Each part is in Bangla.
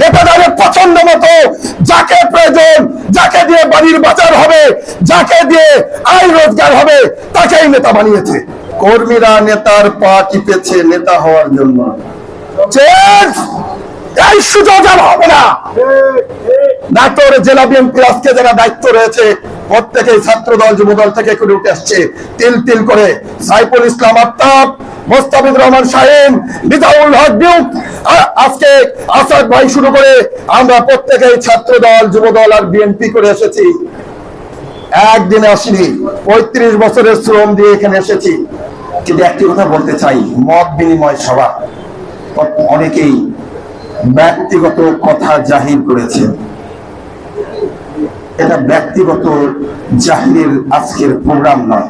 নেতাদের পছন্দ মতো যাকে প্রয়োজন যাকে দিয়ে বাড়ির বাজার হবে যাকে দিয়ে আয় রোজগার হবে তাকেই নেতা বানিয়েছে। কর্মীরা নেতার পা টিপেছে নেতা হওয়ার জন্য। এই সুযোগ আর হবে না। নাটোর জেলা বিএনপি আজকে যারা দায়িত্ব রয়েছে প্রত্যেকেই ছাত্র দল যুব দল থেকে করে উঠে আসছে। তিল তিল করে সাইফুল ইসলাম আত্তাব মোস্তাফিজুর রহমান শাহিন বিদাউল হক ডিউক আ- আজকে আসাদ ভাই শুরু করে আমরা প্রত্যেকেই ছাত্র দল যুব দল আর বিএনপি করে এসেছি। একদিনে আসিনি, পঁয়ত্রিশ বছরের শ্রম দিয়ে এখানে এসেছি। কিন্তু একটি কথা বলতে চাই, মত বিনিময় সভা। অনেকেই ব্যক্তিগত কথা জাহির করেছে। এটা ব্যক্তিগত জাহিরের আজকের প্রোগ্রাম নয়।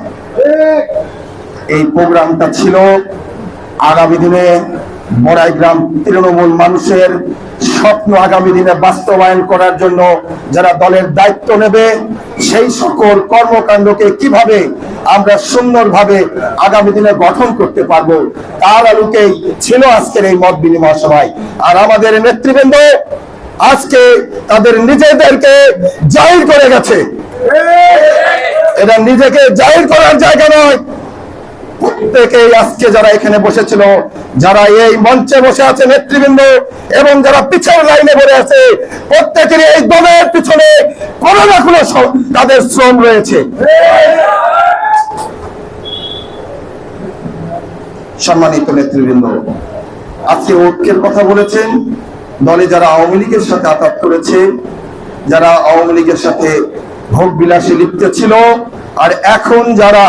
এই প্রোগ্রামটা ছিল। আগামী দিনে বড়াইগ্রাম তৃণমূল মানুষের স্বপ্ন আগামী দিনে বাস্তবায়ন করার জন্য যারা দলের দায়িত্ব নেবে, সেই সকল কর্মকাণ্ডকে কীভাবে আমরা সুন্দরভাবে আগামী দিনে গঠন করতে পারব, তার আলোকেই ছিল আজকের এই মত বিনিময় সভায়। আর আমাদের নেতৃবৃন্দ আজকে তাদের নিজেদেরকে জাহির করে গেছে। এটা নিজেকে জাহির করার জায়গা নয় প্রত্যেকেই আজকে যারা এখানে বসেছিল, যারা এই মঞ্চে বসে আছে নেতৃবৃন্দ এবং যারা পিছের লাইনে বসে আছে প্রত্যেকের এই দলের পিছনে কোনো না কোনো তাদের শ্রম রয়েছে। সম্মানিত নেতৃবৃন্দ, আজকে ঐক্যের কথা বলেছেন। দলে যারা আওয়ামী লীগের সাথে আঘাত করেছে, যারা আওয়ামী লীগের সাথে ভোগ বিলাসে লিপ্ত ছিল, আর এখন যারা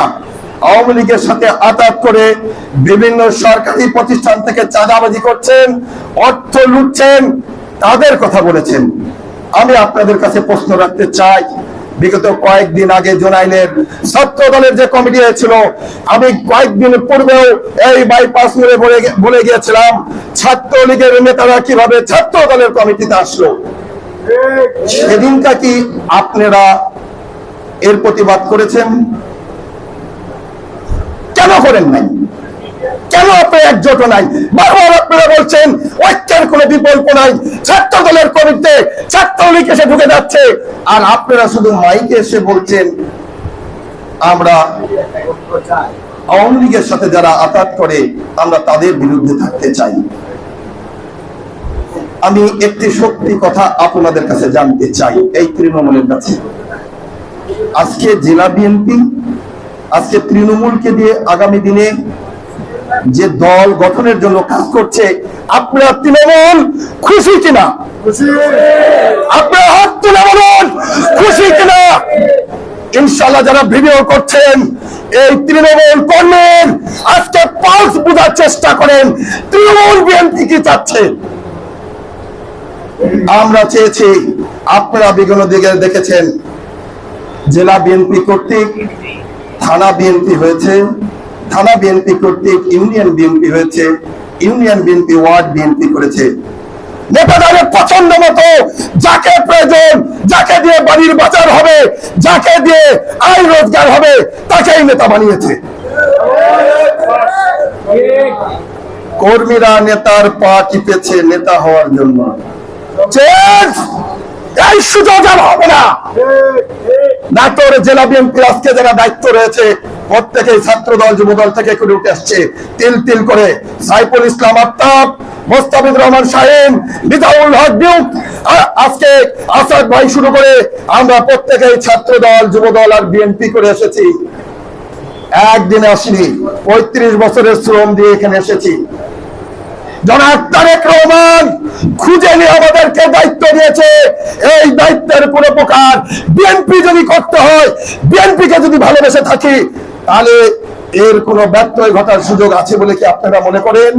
আওয়ামী লীগের সাথে আঘাত করে বিভিন্ন সরকারি প্রতিষ্ঠান থেকে চাঁদাবাজি করছেন, অর্থ লুটছেন, তাদের কথা বলেছেন। আমি আপনাদের কাছে প্রশ্ন রাখতে চাই, বিগত কয়েকদিন আগে জোনাইলের ছাত্র দলের যে কমিটি হয়েছিল, আমি কয়েকদিন পূর্বেও এই বাইপাস মেরে বলে গিয়েছিলাম ছাত্র লীগের নেতারা কীভাবে ছাত্র দলের কমিটিতে আসলো। সেদিনটা কি আপনারা এর প্রতিবাদ করেছেন? করেন নাই। কেন আপনি একজোট নাই? বারবার আপনারা বলছেন, ঐক্যের কোনো বিকল্প নাই। ছাত্র দলের কমিটিতে ছাত্রলীগ এসে ঢুকে যাচ্ছে। আর আপনারা শুধু মাইকে এসে বলছেন, আমরা আওয়ামী লীগের সাথে যারা আঘাত করে, আমরা তাদের বিরুদ্ধে থাকতে চাই। আমি একটি সত্যি কথা আপনাদের কাছে জানতে চাই, এই তৃণমূলের কাছে। আজকে জেলা বিএনপি আজকে তৃণমূলকে দিয়ে আগামী দিনে যে দল গঠনের জন্য কাজ করছে, আপনার তৃণমূল খুশি কিনা? আপনার হাত তুলে বলুন, খুশি কিনা? ইনশাল্লাহ যারা ভিডিও করছেন, এই তৃণমূল কর্মীর আজকে পালস বোঝার চেষ্টা করেন, তৃণমূল বিএনপি কি চাচ্ছে? আমরা চেয়েছি, আপনারা বিগত দিকে দেখেছেন, জেলা বিএনপি কর্তৃক থানা বিএনপি হয়েছে, থানা বিএনপি কর্তৃক ইউনিয়ন বিএনপি হয়েছে, ইউনিয়ন বিএনপি ওয়ার্ড বিএনপি করেছে। নেতাদের পছন্দ মতো যাকে প্রয়োজন, যাকে দিয়ে বাড়ির বাজার হবে, যাকে দিয়ে আয় রোজগার হবে, তাকেই নেতা বানিয়েছে। কর্মীরা নেতার পা টিপেছে নেতা হওয়ার জন্য। এই সুযোগ আর হবে না। নাটোর জেলা বিএনপি আজকে যারা দায়িত্ব রয়েছে, প্রত্যেকেই ছাত্র দল থেকে করে উঠে আসছে। তিল তিল করে সাইফুল ইসলাম আত্তাব মোস্তাফিজুর রহমান শাহিন হক আজকে আসাদ ভাই শুরু করে আমরা প্রত্যেকেই ছাত্র দল যুব দল আর বিএনপি করে এসেছি। একদিনে আসিনি, পঁয়ত্রিশ বছরের শ্রম দিয়ে এখানে এসেছি। তারেক খুঁজে দায়িত্ব দিয়েছে। এই দায়িত্বের প্রকার যদি করতে হয় যদি ভালোবেসে থাকি, তাহলে এর কোনো ঘটার সুযোগ আছে বলে কি আপনারা মনে করেন?